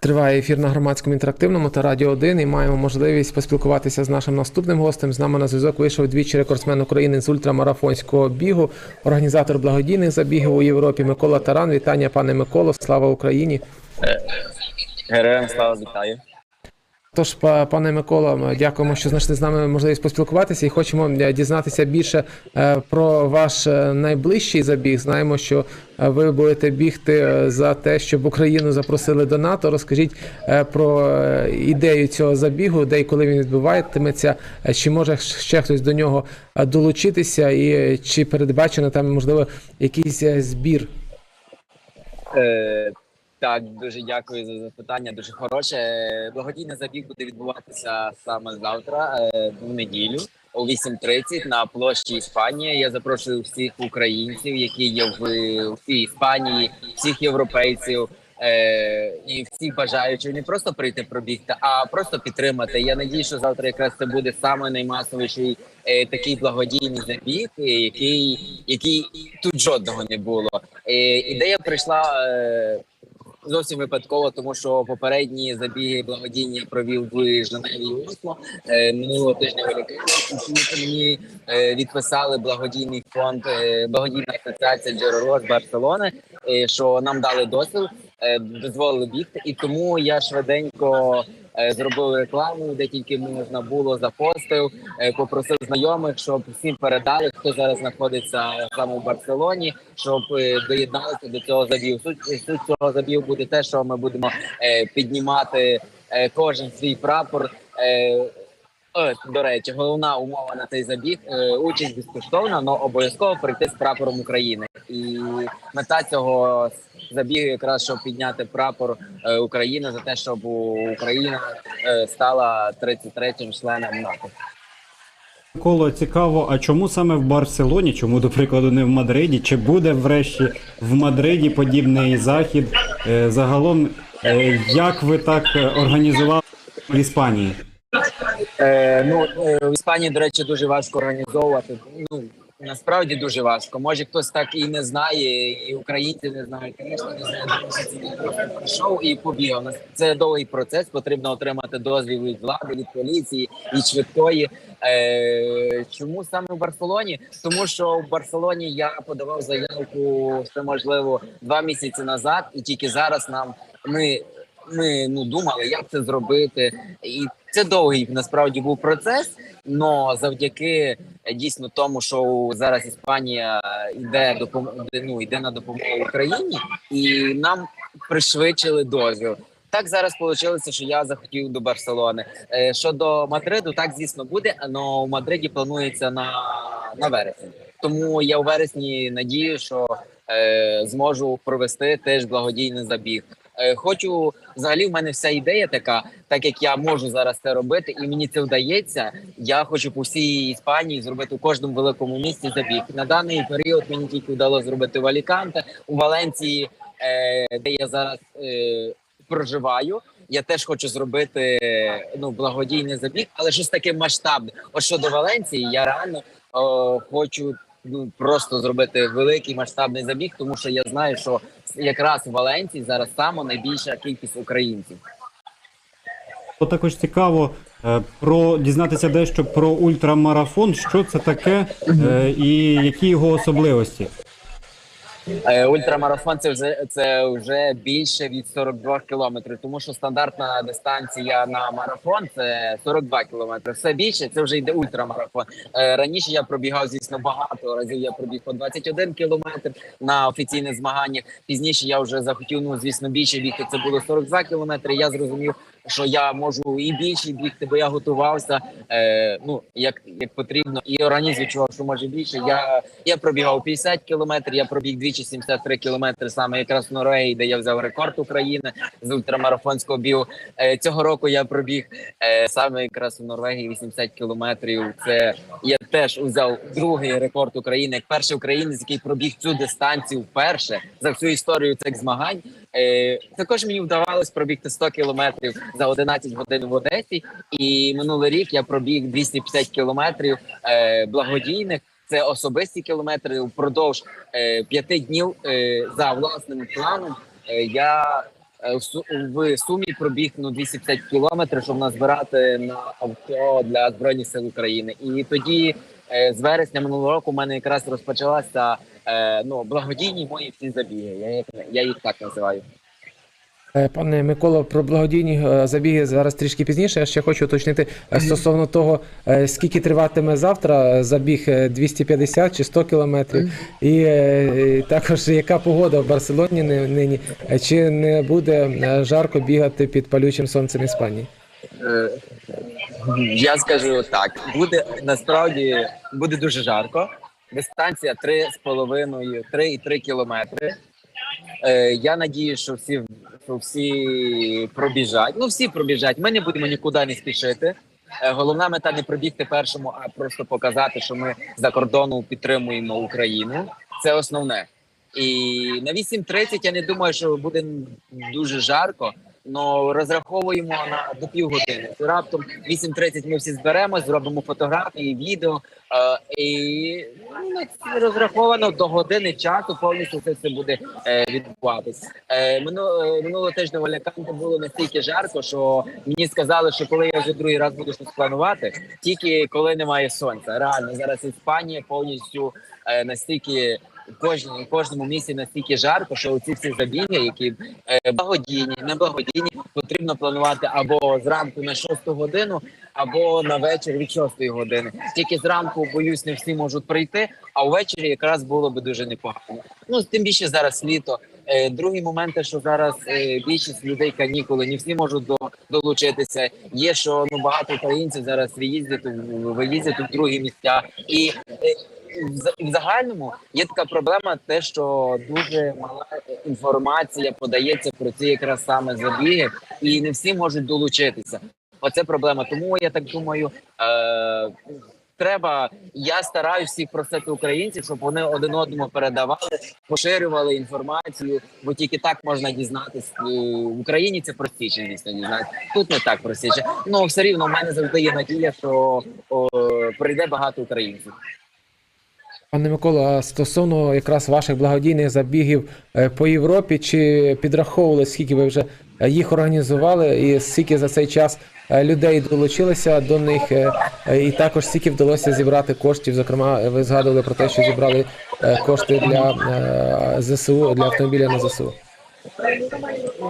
Триває ефір на громадському інтерактивному та радіо 1 і маємо можливість поспілкуватися з нашим наступним гостем. З нами на зв'язок вийшов двічі рекордсмен України з ультрамарафонського бігу, організатор благодійних забігів у Європі Микола Таран. Вітання, пане Миколо. Слава Україні! Героям слава вітаю. Тож, пане Микола, дякуємо, що знайшли з нами можливість поспілкуватися і хочемо дізнатися більше е, про ваш е, найближчий забіг. Знаємо, що е, ви будете бігти за те, щоб Україну запросили до НАТО. Розкажіть про ідею цього забігу, де і коли він відбуватиметься, чи може ще хтось до нього долучитися, і чи передбачено там можливо якийсь збір. Так, дуже дякую за запитання. Дуже хороше. Благодійний забіг буде відбуватися саме завтра, е, в неділю, о 8.30 на площі Іспанії. Я запрошую всіх українців, які є в, в цій Іспанії, всіх європейців. Е, і всіх бажаючих не просто прийти пробігти, а просто підтримати. Я надію, що завтра якраз це буде саме наймасовіший е, такий благодійний забіг, який, який тут жодного не було. Ідея прийшла зовсім випадково, тому що попередні забіги благодійні провів в Женеві Осло е, минулого тижня. Мені е, відписали благодійний фонд, е, благодійна асоціація Джерело з Барселони, що нам дали дозвіл, е, дозволили бігти, і тому я швиденько. Е, Зробив рекламу, де тільки можна було запостив, е, попросив знайомих, щоб всім передали, хто зараз знаходиться саме в Барселоні, щоб е, доєдналися до цього забігу. Суть, суть цього забігу буде те, що ми будемо піднімати кожен свій прапор. Е, До речі, головна умова на цей забіг е, участь безкоштовна, але обов'язково прийти з прапором України. І мета цього забігу якраз щоб підняти прапор е, України за те, щоб Україна стала 33-м членом НАТО. Коло цікаво, а чому саме в Барселоні? Чому, до прикладу, не в Мадриді? Чи буде врешті в Мадриді подібний захід? Загалом, як ви так організували в Іспанії? Е, ну е, в Іспанії, до речі, дуже важко організовувати. Ну насправді дуже важко. Може, хтось так і не знає, і українці не знають. Звісно, не знаю, прийшов і побігав. Це довгий процес. Потрібно отримати дозвіл від влади, від поліції, від швидкої. Е, чому саме в Барселоні? Тому що в Барселоні я подавав заявку ще можливо два місяці назад, і тільки зараз нам ми. Ми ну думали, як це зробити, і це довгий насправді був процес. Но завдяки е, дійсно тому, що зараз Іспанія йде допом... ну, йде на допомогу Україні, і нам пришвидшили дозвіл. Так зараз вийшло, що я захотів до Барселони. Е, Щодо Мадриду, так звісно буде, але в Мадриді планується на, на вересень. Тому я у вересні надію, що е, зможу провести теж благодійний забіг. Е, Хочу взагалі, в мене вся ідея така, так як я можу зараз це робити, і мені це вдається. Я хочу по всій Іспанії зробити у кожному великому місті забіг. На даний період мені тільки вдалося зробити в Аліканте, у Валенції, е, де я зараз е, проживаю. Я теж хочу зробити ну благодійний забіг, але щось таке масштабне. От щодо Валенції, я реально о, хочу просто зробити великий масштабний забіг, тому що я знаю, що якраз в Валенції зараз саме найбільша кількість українців. То також цікаво е, про дізнатися дещо про ультрамарафон. Що це таке е, і які його особливості? Е, Ультрамарафон це вже це вже більше від 42 кілометрів, тому що стандартна дистанція на марафон це 42 кілометри. Все більше це вже йде ультрамарафон. Е, Раніше я пробігав, звісно, багато разів. Я пробіг по 21 кілометр на офіційних змаганнях. Пізніше я вже захотів, ну звісно, більше бігти. Це було 42 кілометри. Я зрозумів, що я можу і більше бігти, бо я готувався. Е, ну як, як потрібно, і організм відчував, що може більше. Я, я пробігав 50 кілометрів. Я пробіг двічі 73 кілометри саме якраз в Норвегії, де я взяв рекорд України з ультрамарафонського бігу. Е, цього року я пробіг е, саме якраз в Норвегії 80 кілометрів. Це я теж взяв другий рекорд України, як перший українець, який пробіг цю дистанцію вперше за всю історію цих змагань. Е, також мені вдавалось пробігти 100 кілометрів за 11 годин в Одесі. І минулий рік я пробіг 250 кілометрів е, благодійних. Це особисті кілометри впродовж е, п'яти днів за власним планом. Я в сумі пробіг ну 250 кілометрів, щоб назбирати на авто для збройних сил України. І тоді з вересня минулого року в мене якраз розпочалася е, ну благодійні мої всі забіги. Я, їх- я їх так називаю. Е, Пане Миколо, про благодійні е, забіги зараз трішки пізніше. Я ще хочу уточнити е, стосовно того, е, скільки триватиме завтра забіг е, 250 чи 100 кілометрів, і е, також яка погода в Барселоні ни- нині, Е, чи не буде е, жарко бігати під палючим сонцем Іспанії? Е, Я скажу так: буде насправді буде дуже жарко. Дистанція 3,5, 3,3 кілометри. Е, я надію, що всі, що всі пробіжать. Ну, всі пробіжать. Ми не будемо нікуди не спішити. Е, головна мета не пробігти першому, а просто показати, що ми за кордону підтримуємо Україну. Це основне. І на 8.30 я не думаю, що буде дуже жарко. Ну розраховуємо на до півгодини. Раптом 8.30 ми всі зберемось, зробимо фотографії, відео. Е, і ну, розраховано до години часу. Повністю це все буде е, відбуватись. Е, минуло, е, минулого тижня в Аляканте було настільки жарко, що мені сказали, що коли я вже другий раз буду щось планувати, тільки коли немає сонця. Реально зараз Іспанія повністю е, настільки. В Кожному, в кожному місці настільки жарко, що ці всі забіги, які е, благодійні, не благодійні, потрібно планувати або зранку на 6 годину, або на вечір від 6 години. Тільки зранку, боюсь, не всі можуть прийти, а ввечері якраз було би дуже непогано. Ну тим більше зараз літо. Е, Другий момент, що зараз е, більшість людей канікули, не всі можуть до, долучитися. Є що ну багато українців зараз виїздять у- виїздять у другі місця, і в загальному є така проблема, те, що дуже мала інформація подається про ці якраз саме забіги, і не всі можуть долучитися. Оце проблема. Тому я так думаю. Е- Треба, я стараюся всіх просити українців, щоб вони один одному передавали, поширювали інформацію, бо тільки так можна дізнатись. Е, В Україні це простіше, звісно, дізнатися. Тут не так простіше. Ну все рівно в мене завжди є надія, що о, прийде багато українців. Пане Микола, стосовно якраз ваших благодійних забігів е, по Європі, чи підраховували, скільки ви вже е, їх організували, і скільки за цей час е, людей долучилося до них, і також скільки вдалося зібрати коштів? Зокрема, ви згадували про те, що зібрали кошти для ЗСУ для автомобіля на ЗСУ.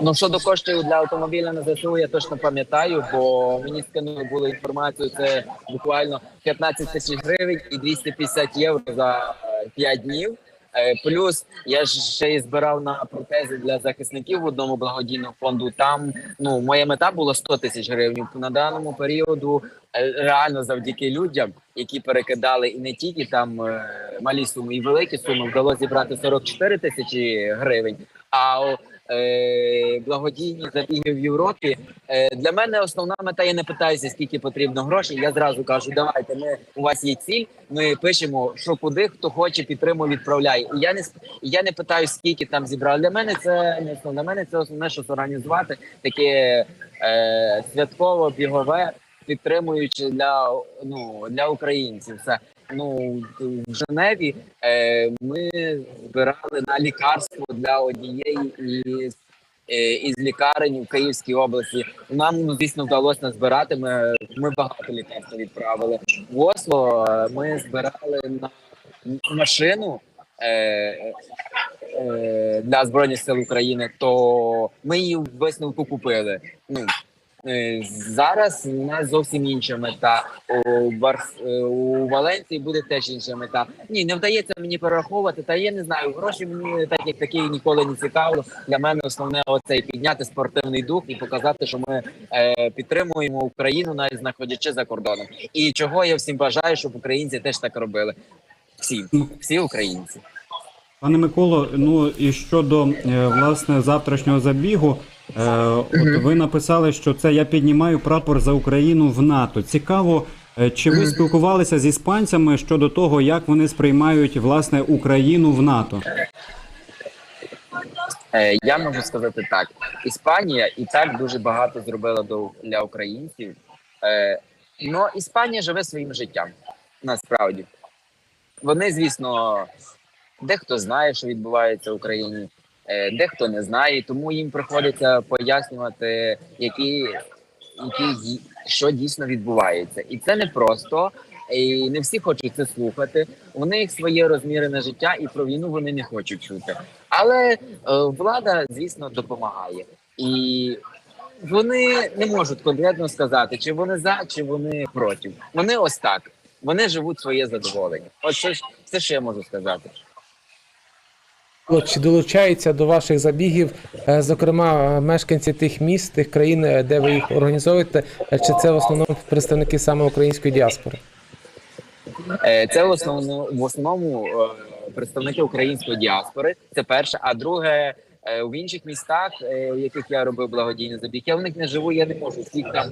Ну щодо коштів для автомобіля на ЗСУ, я точно пам'ятаю, бо мені скинули були інформацію. Це буквально 15 тисяч гривень і 250 євро за 5 днів. Е, Плюс я ж ще й збирав на протези для захисників в одному благодійному фонду. Там ну моя мета була 100 тисяч гривень. На даному періоду е, реально завдяки людям, які перекидали і не тільки там е, малі суми, і великі суми, вдалося зібрати 44 тисячі гривень. А е, благодійні забіги в Європі. Е, для мене основна мета. Я не питаюся, скільки потрібно грошей. Я зразу кажу, давайте. Ми у вас є ціль. Ми пишемо, що куди хто хоче, підтримує, відправляє. І я не я не питаю, скільки там зібрали. Для мене це не основне. Для мене це основне, що організувати таке е, святково бігове. Підтримуючи для ну для українців, все ну в Женеві е, ми збирали на лікарство для однієї із, із лікарень в Київській області. Нам ну, звісно вдалося назбирати. Ми, ми багато лікарств відправили в Осло. е, Ми збирали на машину. Е, е, для збройних сил України, то ми її в висновку купили. Ну е, зараз у нас зовсім інша мета. У Барс е, у Валенції буде теж інша мета. Ні, не вдається мені перераховувати. Та я не знаю. Гроші мені так як такі ніколи не цікаво. Для мене основне оце підняти спортивний дух і показати, що ми е, підтримуємо Україну, навіть знаходячи за кордоном. І чого я всім бажаю, щоб українці теж так робили. Всі, всі українці. Пане Миколо, ну і щодо е, власне завтрашнього забігу, е, от ви написали, що це я піднімаю прапор за Україну в НАТО. Цікаво, е, чи ви спілкувалися з іспанцями щодо того, як вони сприймають власне Україну в НАТО? Е, я можу сказати так: Іспанія і так дуже багато зробила до для українців. Е, ну, Іспанія живе своїм життям насправді. Вони, звісно, дехто знає, що відбувається в Україні. Е, дехто не знає, тому їм приходиться пояснювати, які, які що дійсно відбувається, і це не просто. І не всі хочуть це слухати. У них своє розмірене життя, і про війну вони не хочуть чути. Але е, влада, звісно, допомагає, і вони не можуть конкретно сказати, чи вони за, чи вони проти. Вони ось так. Вони живуть своє задоволення. От це все, що я можу сказати. Чи долучаються до ваших забігів, е, зокрема, мешканці тих міст, тих країн, е, де ви їх організовуєте, е, чи це в основному представники саме української діаспори? Це в основному в основному представники української діаспори. Це перше. А друге, в інших містах, в яких я робив благодійний забіг, я в них не живу. Я не можу всіх там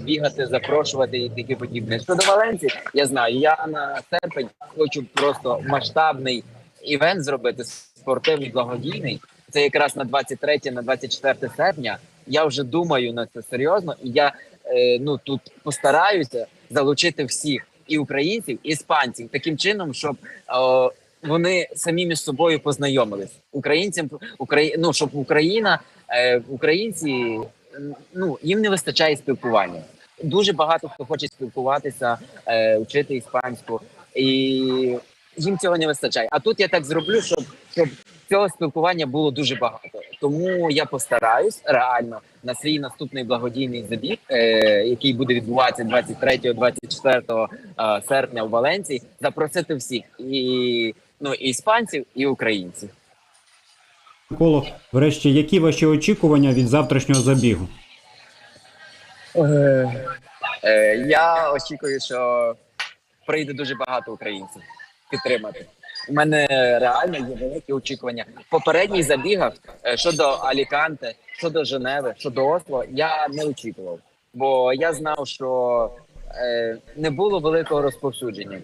бігати, запрошувати і таке подібне. Щодо Валенції, я знаю. Я на серпень хочу просто масштабний івент зробити спортивний благодійний. Це якраз на 23 на 24 серпня. Я вже думаю на це серйозно, і я е, ну тут постараюся залучити всіх і українців, і іспанців таким чином, щоб е, вони самі між собою познайомились. Українцям Украї... ну, щоб Україна, е, українці ну їм не вистачає спілкування. Дуже багато хто хоче спілкуватися, е, вчити іспанську, і їм цього не вистачає. А тут я так зроблю, щоб, щоб цього спілкування було дуже багато. Тому я постараюсь реально на свій наступний благодійний забіг, е, який буде відбуватися 23-24 е, серпня в Валенції, запросити всіх і ну і іспанців, і українців. Миколо, врешті, які ваші очікування від завтрашнього забігу? Е, я очікую, що прийде дуже багато українців підтримати. У мене реально є великі очікування. В попередніх забігах е, щодо Аліканте, щодо Женеви, щодо Осло, я не очікував, бо я знав, що е, не було великого розповсюдження.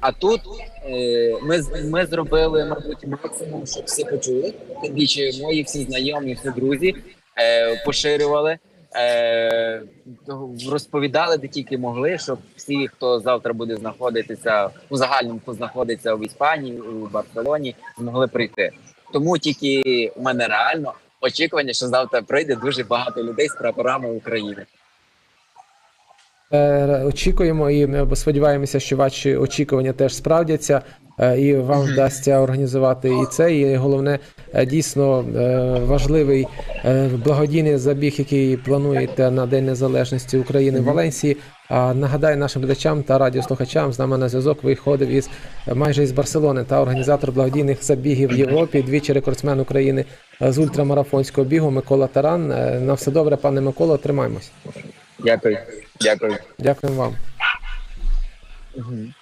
А тут е, ми, ми зробили, мабуть, максимум, щоб всі почули. Тим більше мої всі знайомі, всі друзі поширювали, е, розповідали, де тільки могли, щоб всі, хто завтра буде знаходитися у загальному, хто знаходиться в Іспанії, у Барселоні, змогли прийти. Тому тільки у мене реально очікування, що завтра прийде дуже багато людей з прапорами України. Е, Очікуємо і ми сподіваємося, що ваші очікування теж справдяться, е, і вам вдасться організувати і це. І головне, е, дійсно е, важливий е, благодійний забіг, який плануєте на День Незалежності України в Валенсії. А нагадаю нашим глядачам та радіослухачам з нами на зв'язок виходив із е, майже із Барселони та організатор благодійних забігів в Європі, двічі рекордсмен України е, з ультрамарафонського бігу Микола Таран. Е, На все добре, пане Миколо, тримаємось. Дякую, дякую. Дякуємо вам. Мгм.